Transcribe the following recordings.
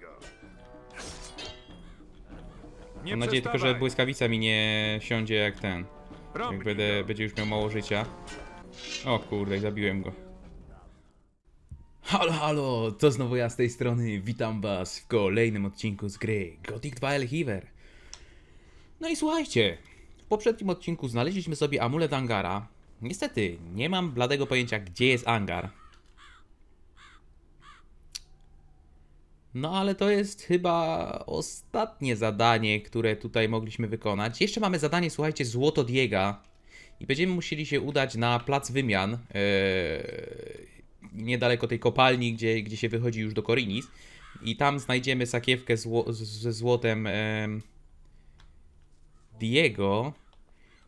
Go. Nie Mam nadzieję tylko, że przestawaj. błyskawica mi nie siądzie jak ten. Jak będę, go. będzie już miał mało życia. O kurde, zabiłem go. Halo, halo, to znowu ja z tej strony. Witam was w kolejnym odcinku z gry Gothic 2 Elhiver. No i słuchajcie, w poprzednim odcinku znaleźliśmy sobie amulet Angara. Niestety, nie mam bladego pojęcia, gdzie jest Angar. No ale to jest chyba ostatnie zadanie, które tutaj mogliśmy wykonać. Jeszcze mamy zadanie, słuchajcie, Złoto Diega. I będziemy musieli się udać na plac wymian. Ee, niedaleko tej kopalni, gdzie, gdzie się wychodzi już do Korinis. I tam znajdziemy sakiewkę zło, ze złotem em, Diego.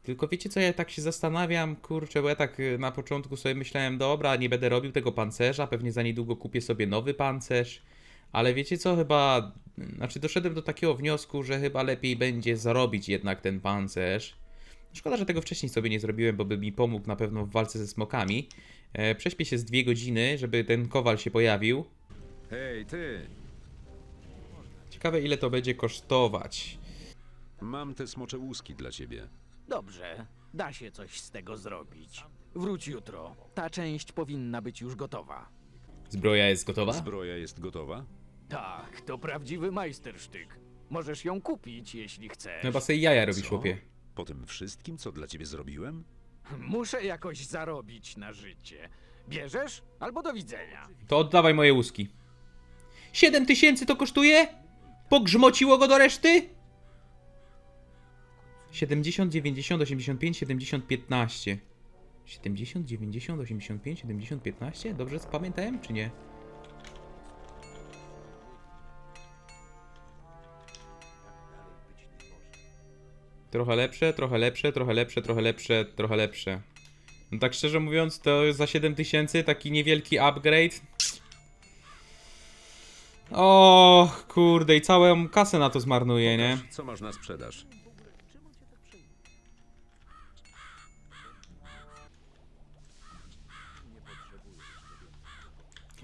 Tylko wiecie co, ja tak się zastanawiam, kurczę, bo ja tak y, na początku sobie myślałem, dobra, nie będę robił tego pancerza, pewnie za niedługo kupię sobie nowy pancerz. Ale wiecie co, chyba, znaczy doszedłem do takiego wniosku, że chyba lepiej będzie zarobić jednak ten pancerz. Szkoda, że tego wcześniej sobie nie zrobiłem, bo by mi pomógł na pewno w walce ze smokami. E, prześpię się z dwie godziny, żeby ten kowal się pojawił. Hej, ty. Ciekawe ile to będzie kosztować. Mam te smocze łuski dla ciebie. Dobrze, da się coś z tego zrobić. Wróć jutro. Ta część powinna być już gotowa. Zbroja jest gotowa? Zbroja jest gotowa? Tak, to prawdziwy majstersztyk. Możesz ją kupić, jeśli chcesz. Chyba sobie jaja robisz, Co? chłopie. Po tym wszystkim, co dla ciebie zrobiłem? Muszę jakoś zarobić na życie. Bierzesz? Albo do widzenia. To oddawaj moje łuski. 7 tysięcy to kosztuje? Pogrzmociło go do reszty? 70, 90, 85, 70, 15. 70, 90, 85, 70, 15? Dobrze pamiętałem, czy nie? Trochę lepsze, trochę lepsze, trochę lepsze, trochę lepsze, trochę lepsze. No tak szczerze mówiąc, to za 7000 taki niewielki upgrade. O, kurde, i całą kasę na to zmarnuję, nie? Co masz na sprzedaż?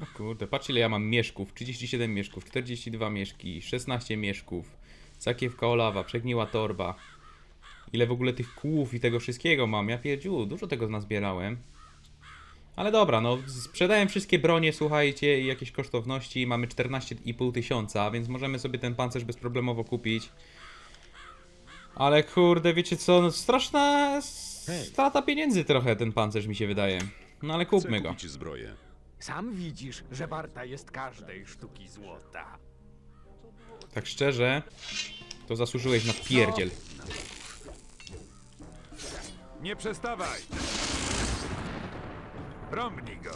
O kurde, patrz ile ja mam mieszków. 37 mieszków, 42 mieszki, 16 mieszków. Sakiewka olawa, przegniła torba. Ile w ogóle tych kłów i tego wszystkiego mam. Ja pierdziu, dużo tego nazbierałem. Ale dobra, no sprzedałem wszystkie bronie, słuchajcie, i jakieś kosztowności. Mamy 14,5 tysiąca, więc możemy sobie ten pancerz bezproblemowo kupić. Ale kurde, wiecie co, no straszna strata pieniędzy trochę ten pancerz mi się wydaje. No ale kupmy go. kupić zbroję. Sam widzisz, że warta jest każdej sztuki złota. Tak szczerze, to zasłużyłeś na pierdziel. Nie przestawaj! Rąbnij go.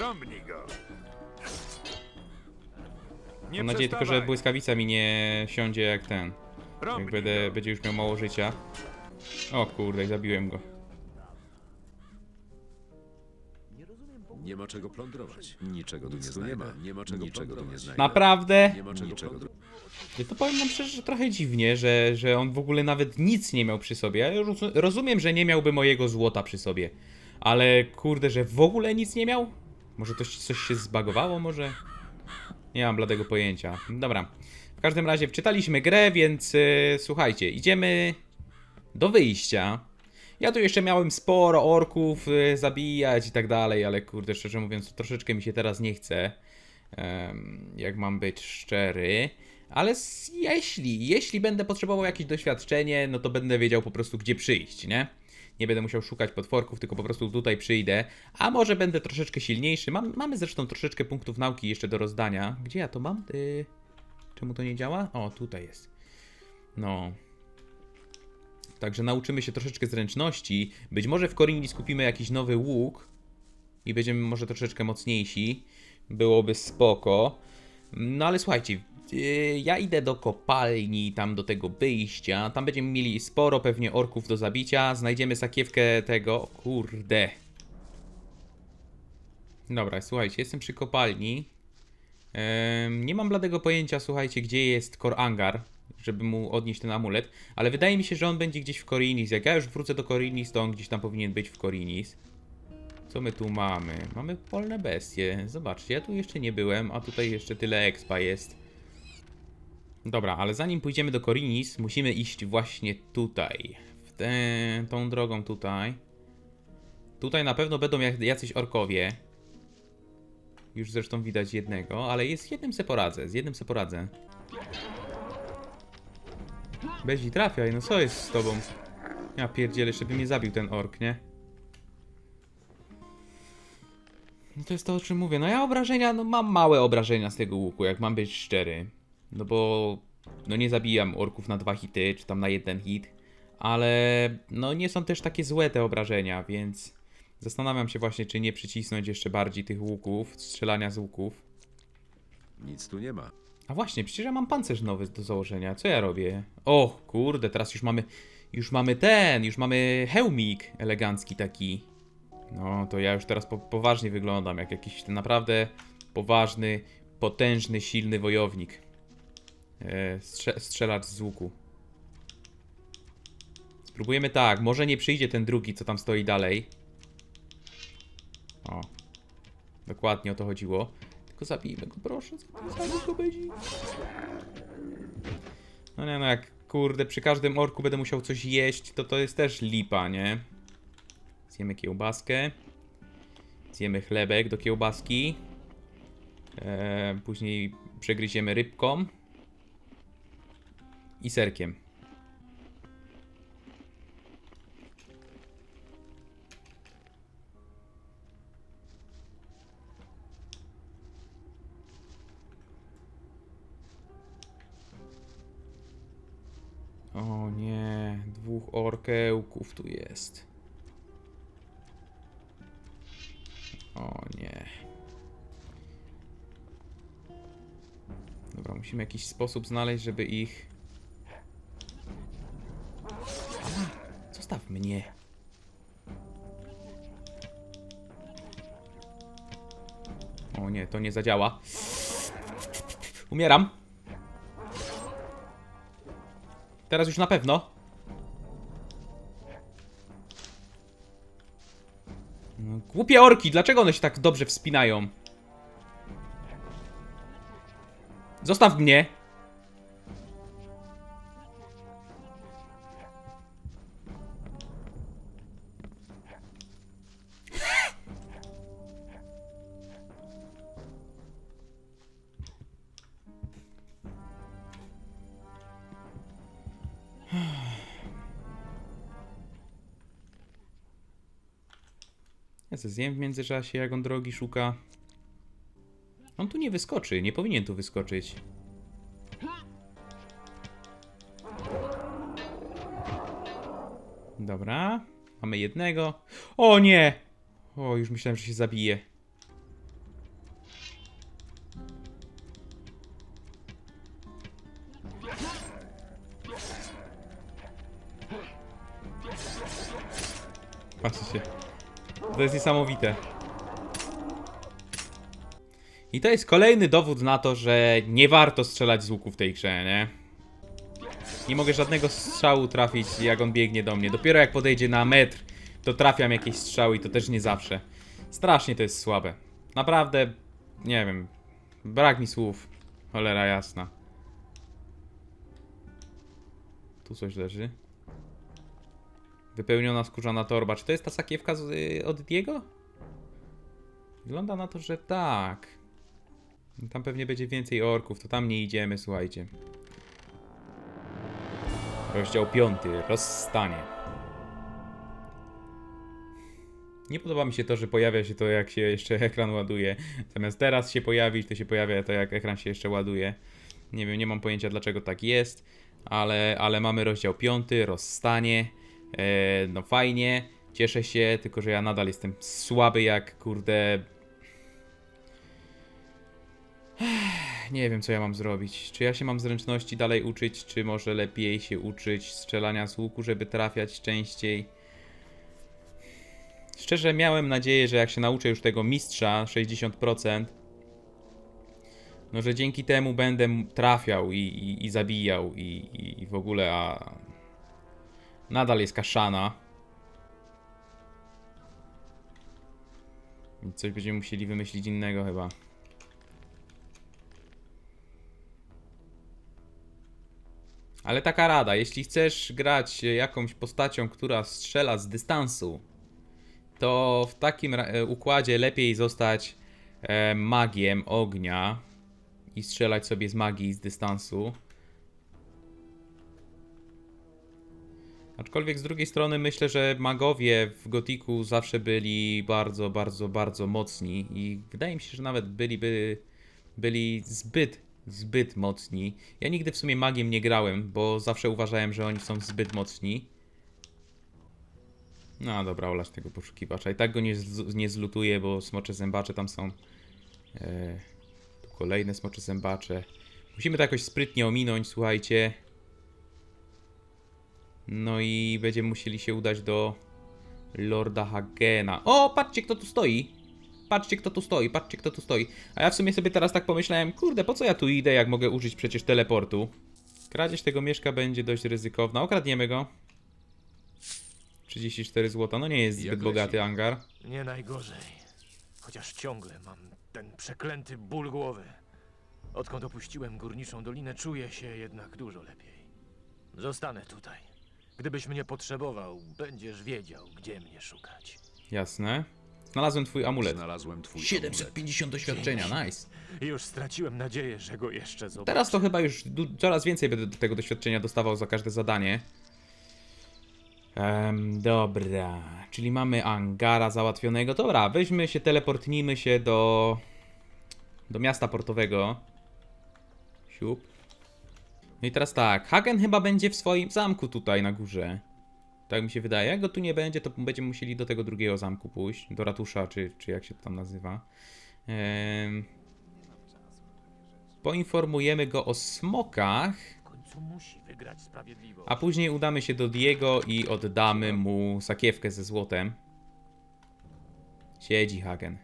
Rąbnij go. Nie Mam nadzieję tylko, że przestawaj. błyskawica mi nie siądzie jak ten. Jak Rąbnij będę, będzie już miał mało życia. O kurde, zabiłem go. Nie ma czego plądrować. Niczego tu nie znajdę. Nie ma, nie ma czego Niczego tu nie znajdę. Naprawdę? Nie ma czego Niczego Ja to powiem wam szczerze, że trochę dziwnie, że, że on w ogóle nawet nic nie miał przy sobie. Ja roz- rozumiem, że nie miałby mojego złota przy sobie. Ale kurde, że w ogóle nic nie miał? Może to coś się zbagowało, może? Nie mam bladego pojęcia. Dobra. W każdym razie wczytaliśmy grę, więc e, słuchajcie, idziemy do wyjścia. Ja tu jeszcze miałem sporo orków e, zabijać i tak dalej, ale kurde, szczerze mówiąc, troszeczkę mi się teraz nie chce. Jak mam być szczery. Ale jeśli, jeśli będę potrzebował jakieś doświadczenie, no to będę wiedział po prostu gdzie przyjść, nie? Nie będę musiał szukać potworków, tylko po prostu tutaj przyjdę. A może będę troszeczkę silniejszy. Mam, mamy zresztą troszeczkę punktów nauki jeszcze do rozdania. Gdzie ja to mam? Y... Czemu to nie działa? O, tutaj jest. No. Także nauczymy się troszeczkę zręczności. Być może w Korini skupimy jakiś nowy łuk i będziemy może troszeczkę mocniejsi. Byłoby spoko. No ale słuchajcie, yy, ja idę do kopalni, tam do tego wyjścia. Tam będziemy mieli sporo pewnie orków do zabicia. Znajdziemy sakiewkę tego. Kurde. Dobra, słuchajcie, jestem przy kopalni. Nie mam bladego pojęcia, słuchajcie, gdzie jest Kor Angar, żeby mu odnieść ten amulet, ale wydaje mi się, że on będzie gdzieś w Korinis. Jak ja już wrócę do Korinis, to on gdzieś tam powinien być w Korinis. Co my tu mamy? Mamy polne bestie. Zobaczcie, ja tu jeszcze nie byłem, a tutaj jeszcze tyle expa jest. Dobra, ale zanim pójdziemy do Korinis, musimy iść właśnie tutaj. W tę, tą drogą tutaj. Tutaj na pewno będą jacyś orkowie. Już zresztą widać jednego, ale jest jednym se poradzę, z jednym se poradzę. Bezi, trafiaj, no co jest z tobą? Ja pierdzielę, jeszcze by mnie zabił ten ork, nie? No to jest to, o czym mówię. No ja obrażenia, no mam małe obrażenia z tego łuku, jak mam być szczery. No bo, no nie zabijam orków na dwa hity, czy tam na jeden hit. Ale, no nie są też takie złe te obrażenia, więc zastanawiam się właśnie, czy nie przycisnąć jeszcze bardziej tych łuków, strzelania z łuków. Nic tu nie ma. A właśnie, przecież ja mam pancerz nowy do założenia. Co ja robię? O, kurde, teraz już mamy. Już mamy ten, już mamy hełmik elegancki taki. No, to ja już teraz po, poważnie wyglądam, jak jakiś naprawdę poważny, potężny, silny wojownik. E, strze strzelacz z łuku. Spróbujemy tak, może nie przyjdzie ten drugi, co tam stoi dalej. O. Dokładnie o to chodziło. Tylko zabijmy go, proszę. Zabij go, Bezi. No nie no, jak kurde, przy każdym orku będę musiał coś jeść, to to jest też lipa, nie? Zjemy kiełbaskę. Zjemy chlebek do kiełbaski. Eee, później przegryziemy rybką. I serkiem. O nie, dwóch orkełków tu jest. O nie. Dobra, musimy jakiś sposób znaleźć, żeby ich... Ała, zostaw mnie. O nie, to nie zadziała. Umieram. Teraz już na pewno. No, głupie orki, dlaczego one się tak dobrze wspinają? Zostaw mnie. Ja se zjem w międzyczasie, jak on drogi szuka. On tu nie wyskoczy, nie powinien tu wyskoczyć. Dobra, mamy jednego. O nie! O, już myślałem, że się zabije. Patrzcie. To jest niesamowite. I to jest kolejny dowód na to, że nie warto strzelać z łuku w tej grze, nie? Nie mogę żadnego strzału trafić, jak on biegnie do mnie. Dopiero jak podejdzie na metr, to trafiam jakieś strzały i to też nie zawsze. Strasznie to jest słabe. Naprawdę, nie wiem. Brak mi słów. Cholera jasna. Tu coś leży. Wypełniona skórzana torba. Czy to jest ta sakiewka z, y, od Diego? Wygląda na to, że tak. Tam pewnie będzie więcej orków, to tam nie idziemy, słuchajcie. Rozdział piąty. Rozstanie. Nie podoba mi się to, że pojawia się to, jak się jeszcze ekran ładuje. Zamiast teraz się pojawić, to się pojawia to, jak ekran się jeszcze ładuje. Nie wiem, nie mam pojęcia, dlaczego tak jest, ale, ale mamy rozdział piąty, rozstanie. E, no fajnie, cieszę się, tylko że ja nadal jestem słaby jak kurde. Nie wiem, co ja mam zrobić. Czy ja się mam zręczności dalej uczyć, czy może lepiej się uczyć strzelania z łuku, żeby trafiać częściej? Szczerze miałem nadzieję, że jak się nauczę już tego mistrza 60%, no że dzięki temu będę trafiał i, i, i zabijał i, i, i w ogóle, a nadal jest kaszana. Coś będziemy musieli wymyślić innego chyba. Ale taka rada, jeśli chcesz grać jakąś postacią, która strzela z dystansu, to w takim e, układzie lepiej zostać e, magiem ognia i strzelać sobie z magii z dystansu. Aczkolwiek z drugiej strony myślę, że magowie w Gotiku zawsze byli bardzo, bardzo, bardzo mocni i wydaje mi się, że nawet byliby byli zbyt, zbyt mocni. Ja nigdy w sumie magiem nie grałem, bo zawsze uważałem, że oni są zbyt mocni. No dobra, olasz tego poszukiwacza. I tak go nie, nie zlutuję, bo smocze zębacze tam są. E, tu kolejne smocze zębacze. Musimy to jakoś sprytnie ominąć, słuchajcie. No i będziemy musieli się udać do Lorda Hagena. O, patrzcie kto tu stoi. Patrzcie kto tu stoi, patrzcie kto tu stoi. A ja w sumie sobie teraz tak pomyślałem, kurde, po co ja tu idę, jak mogę użyć przecież teleportu. Kradzież tego mieszka będzie dość ryzykowna. Okradniemy go. 34 zł, no nie jest Jak zbyt leci? bogaty angar. Nie najgorzej. Chociaż ciągle mam ten przeklęty ból głowy. Odkąd opuściłem górniczą dolinę, czuję się jednak dużo lepiej. Zostanę tutaj. Gdybyś mnie potrzebował, będziesz wiedział, gdzie mnie szukać. Jasne. Znalazłem twój amulet. Znalazłem twój 750 doświadczenia, nice. Już straciłem nadzieję, że go jeszcze zobaczę. Teraz to chyba już du- coraz więcej będę do tego doświadczenia dostawał za każde zadanie. Em, dobra, czyli mamy Angara załatwionego. Dobra, weźmy się, teleportnijmy się do do miasta portowego. Siup. No i teraz tak, Hagen chyba będzie w swoim zamku tutaj na górze. Tak mi się wydaje. Jak go tu nie będzie, to będziemy musieli do tego drugiego zamku pójść. Do ratusza, czy, czy jak się to tam nazywa. Em, poinformujemy go o smokach, a później udamy się do Diego i oddamy mu sakiewkę ze złotem. Siedzi Hagen.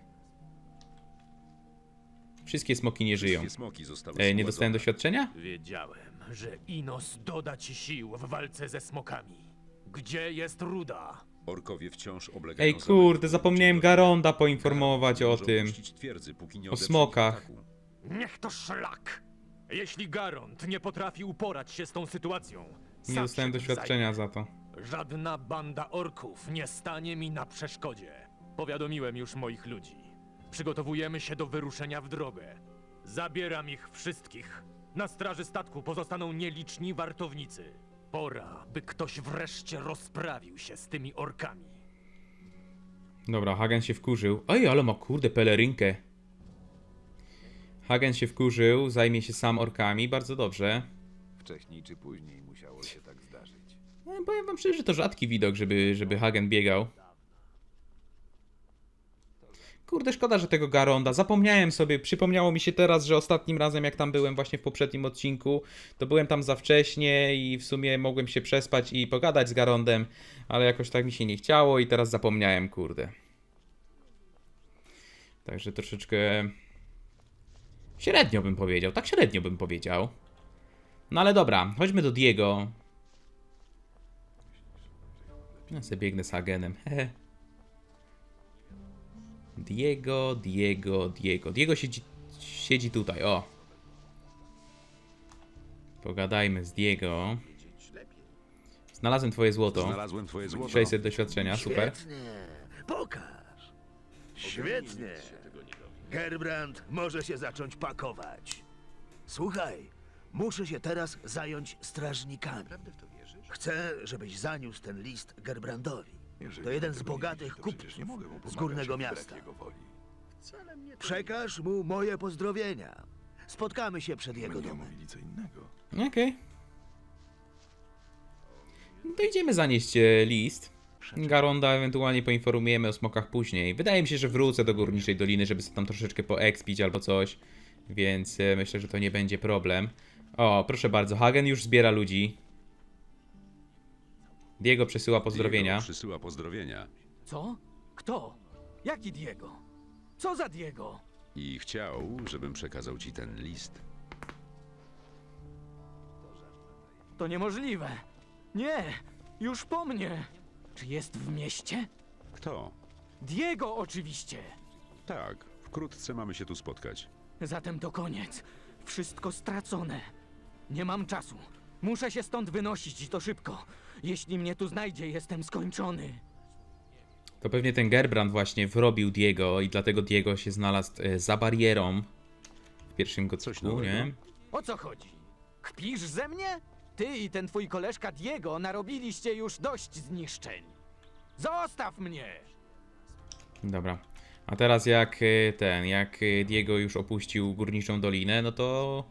Wszystkie smoki nie żyją. Wszystkie smoki zostały E, nie dostałem doświadczenia? Wiedziałem, że Inos doda ci sił w walce ze smokami. Gdzie jest Ruda? Orkowie wciąż oblegają Ej kurde, zapomniałem. Garonda poinformować o tym. Twierdzy, póki nie O smokach. ataku. Niech to szlak! Jeśli Garond nie potrafi uporać się z tą sytuacją, Nie sam dostałem się tym doświadczenia za to. Żadna banda orków nie stanie mi na przeszkodzie. Powiadomiłem już moich ludzi. Przygotowujemy się do wyruszenia w drogę. Zabieram ich wszystkich. Na straży statku pozostaną nieliczni wartownicy. Pora, by ktoś wreszcie rozprawił się z tymi orkami. Dobra, Hagen się wkurzył. Ej, ale ma kurde pelerynkę. Hagen się wkurzył, zajmie się sam orkami, bardzo dobrze. Wcześniej czy później musiało się tak zdarzyć. No, powiem wam szczerze, że to rzadki widok, żeby, żeby Hagen biegał. Kurde, szkoda, że tego Garonda. Zapomniałem sobie, przypomniało mi się teraz, że ostatnim razem, jak tam byłem właśnie w poprzednim odcinku, to byłem tam za wcześnie i w sumie mogłem się przespać i pogadać z Garondem, ale jakoś tak mi się nie chciało i teraz zapomniałem, kurde. Także troszeczkę średnio bym powiedział, tak średnio bym powiedział. No ale dobra, chodźmy do Diego. Ja sobie biegnę z Hagenem. Diego, Diego, Diego. Diego siedzi, siedzi tutaj, o. Pogadajmy z Diego. Znalazłem twoje złoto. Znalazłem twoje złoto. 600 doświadczenia, super. Świetnie, pokaż. Świetnie. Gerbrand może się zacząć pakować. Słuchaj, muszę się teraz zająć strażnikami. Chcę, żebyś zaniósł ten list Gerbrandowi. To jeden z bogatych kupców z górnego miasta. Przekaż mu moje pozdrowienia. Spotkamy się przed jego domem. Okej. No to idziemy zanieść e, list. Garonda ewentualnie poinformujemy o smokach później. Wydaje mi się, że wrócę do Górniczej Doliny, żeby sobie tam troszeczkę poekspić albo coś. Więc e, myślę, że to nie będzie problem. O, proszę bardzo, Hagen już zbiera ludzi. Diego przesyła pozdrowienia. Diego przysyła pozdrowienia. Co? Kto? Jaki Diego? Co za Diego? I chciał, żebym przekazał ci ten list. To niemożliwe. Nie, już po mnie. Czy jest w mieście? Kto? Diego oczywiście. Tak, wkrótce mamy się tu spotkać. Zatem to koniec. Wszystko stracone. Nie mam czasu. Muszę się stąd wynosić i to szybko. Jeśli mnie tu znajdzie, jestem skończony. To pewnie ten Gerbrand właśnie wrobił Diego i dlatego Diego się znalazł e, za barierą w pierwszym nowego? nie? O co chodzi? Kpisz ze mnie? Ty i ten twój koleżka Diego narobiliście już dość zniszczeń. Zostaw mnie! Dobra. A teraz jak e, ten, jak e, Diego już opuścił Górniczą Dolinę, no to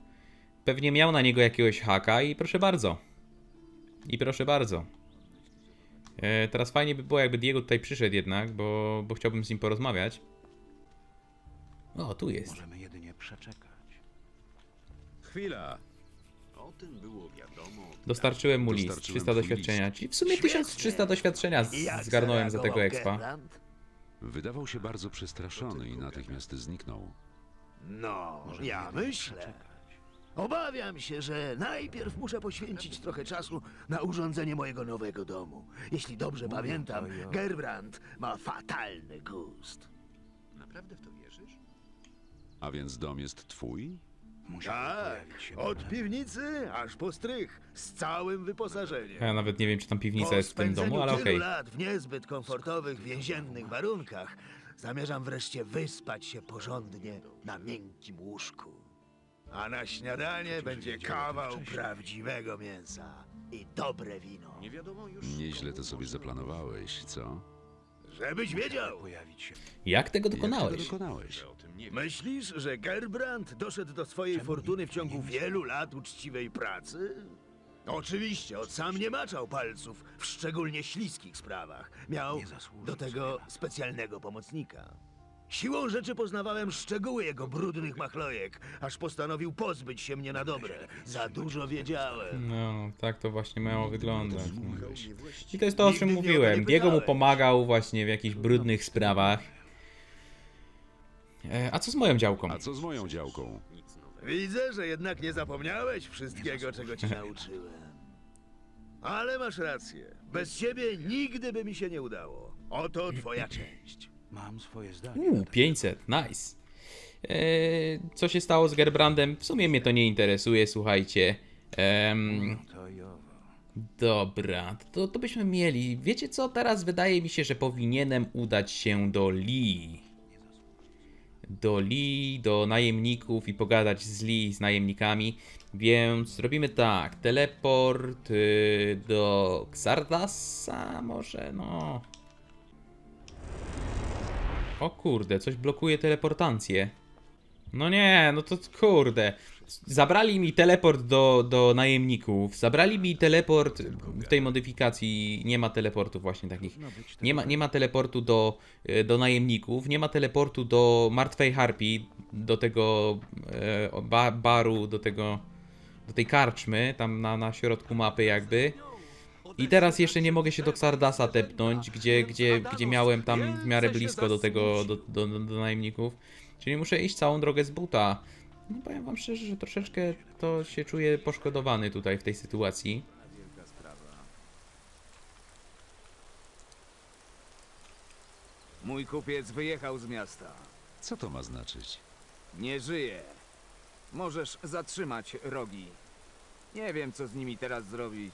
pewnie miał na niego jakiegoś haka i proszę bardzo. I proszę bardzo. E, teraz fajnie by było, jakby Diego tutaj przyszedł jednak, bo, bo chciałbym z nim porozmawiać. O, tu jest. Możemy jedynie przeczekać. Chwila. Dostarczyłem mu list, Dostarczyłem 300 twój doświadczenia, czyli w sumie 1300 doświadczenia z- I jak zgarnąłem za tego zareagował expa. Wydawał się bardzo przestraszony i natychmiast zniknął. No, ja myślę. Obawiam się, że najpierw muszę poświęcić trochę czasu na urządzenie mojego nowego domu. Jeśli dobrze pamiętam, Gerbrand ma fatalny gust. A więc dom jest twój? Tak, od piwnicy aż po strych, z całym wyposażeniem. Ja nawet nie wiem, czy tam piwnica Po jest w tym spędzeniu domu, ale tylu okej. lat w niezbyt komfortowych, więziennych warunkach, zamierzam wreszcie wyspać się porządnie na miękkim łóżku. A na śniadanie będzie kawał prawdziwego mięsa i dobre wino. Nieźle to sobie zaplanowałeś, co? Żebyś wiedział, Jak tego Jak tego dokonałeś? dokonałeś? myślisz, że Gerbrand doszedł do swojej fortuny w ciągu wielu lat uczciwej pracy? Oczywiście, od sam nie maczał palców w szczególnie śliskich sprawach. Miał do tego specjalnego pomocnika. Siłą rzeczy poznawałem szczegóły jego brudnych machlojek, aż postanowił pozbyć się mnie na dobre. Za dużo wiedziałem. No, tak to właśnie miało wyglądać. no. I to jest to, o czym Nigdy mnie o to mówiłem. nie Diego mu pytałeś. pomagał właśnie w jakichś brudnych sprawach. E, a co z moją działką? A co z moją działką? Widzę, że jednak nie zapomniałeś wszystkiego, czego cię nauczyłem. Ale masz rację. Bez ciebie nigdy by mi się nie udało. Oto twoja część. Mam swoje zdanie. Uuu, 500, nice. E, co się stało z Gerbrandem? W sumie mnie to nie interesuje, słuchajcie. Em, To i owo. Dobra, to, to byśmy mieli. Wiecie co? Teraz wydaje mi się, że powinienem udać się do Lee. Do Lee, do najemników i pogadać z Lee, z najemnikami. Więc robimy tak. Teleport y, do Xardasa może, no. O kurde, coś blokuje teleportację. No nie, no to kurde. Zabrali mi teleport do, do najemników. Zabrali mi teleport w tej modyfikacji. Nie ma teleportu właśnie takich. Nie ma, nie ma teleportu do, e, do najemników. Nie ma teleportu do martwej harpii. Do tego e, ba, baru, do tego. Do tej karczmy, tam na, na środku mapy jakby. I teraz jeszcze nie mogę się do Xardasa tepnąć, gdzie, gdzie, gdzie miałem tam w miarę blisko do tego, do, do, do, do najemników. Czyli muszę iść całą drogę z buta. No powiem wam szczerze, że troszeczkę to się czuję poszkodowany tutaj w tej sytuacji. Mój kupiec wyjechał z miasta. Co to ma znaczyć? Nie żyje. Możesz zatrzymać rogi. Nie wiem, co z nimi teraz zrobić.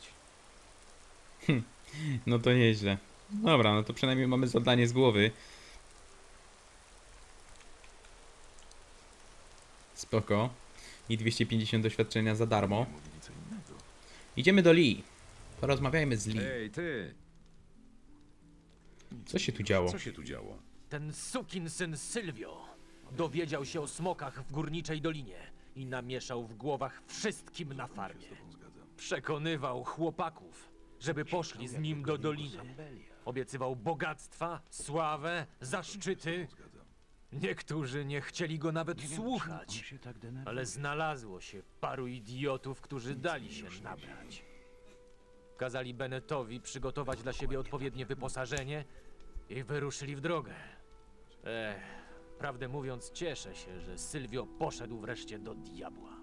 No to nieźle. Dobra, no to przynajmniej mamy zadanie z głowy. Spoko. I 250 doświadczenia za darmo. Idziemy do Lee. Porozmawiajmy z Lee. Ej, ty! Co się tu działo? Co się tu działo? Ten sukin syn Sylwio dowiedział się o smokach w górniczej dolinie i namieszał w głowach wszystkim na farmie. Przekonywał chłopaków, żeby poszli z nim do doliny. Obiecywał bogactwa, sławę, zaszczyty. Niektórzy nie chcieli go nawet słuchać, ale znalazło się paru idiotów, którzy dali się nabrać. Kazali Bennettowi przygotować dla siebie odpowiednie wyposażenie i wyruszyli w drogę. Ech, prawdę mówiąc, cieszę się, że Sylwio poszedł wreszcie do diabła.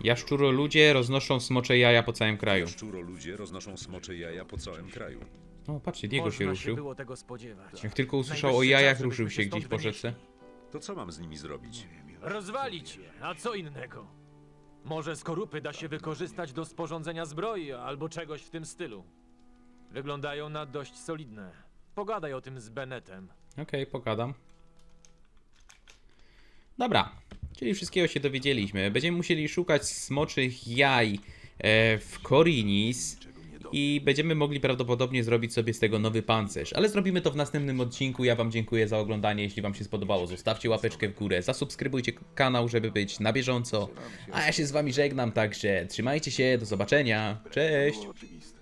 Jaszczuro ludzie roznoszą smocze jaja po całym kraju. Szczuro ludzie roznoszą smocze jaja po całym kraju. O, patrzcie, Diego się ruszył. było tego spodziewać. Jak tylko usłyszał o Najwyższy jajach, czas, ruszył żebyśmy się gdzieś stąd po wynieśli. rzece. To co mam z nimi zrobić? Rozwalić je, a co innego? Może skorupy da się wykorzystać do sporządzenia zbroi albo czegoś w tym stylu. Wyglądają na dość solidne. Pogadaj o tym z Bennettem. Okej, pogadam. Dobra, czyli wszystkiego się dowiedzieliśmy. Będziemy musieli szukać smoczych jaj e, w Korinis i będziemy mogli prawdopodobnie zrobić sobie z tego nowy pancerz. Ale zrobimy to w następnym odcinku. Ja Wam dziękuję za oglądanie. Jeśli Wam się spodobało, zostawcie łapeczkę w górę, zasubskrybujcie kanał, żeby być na bieżąco. A ja się z Wami żegnam, także trzymajcie się, do zobaczenia. Cześć!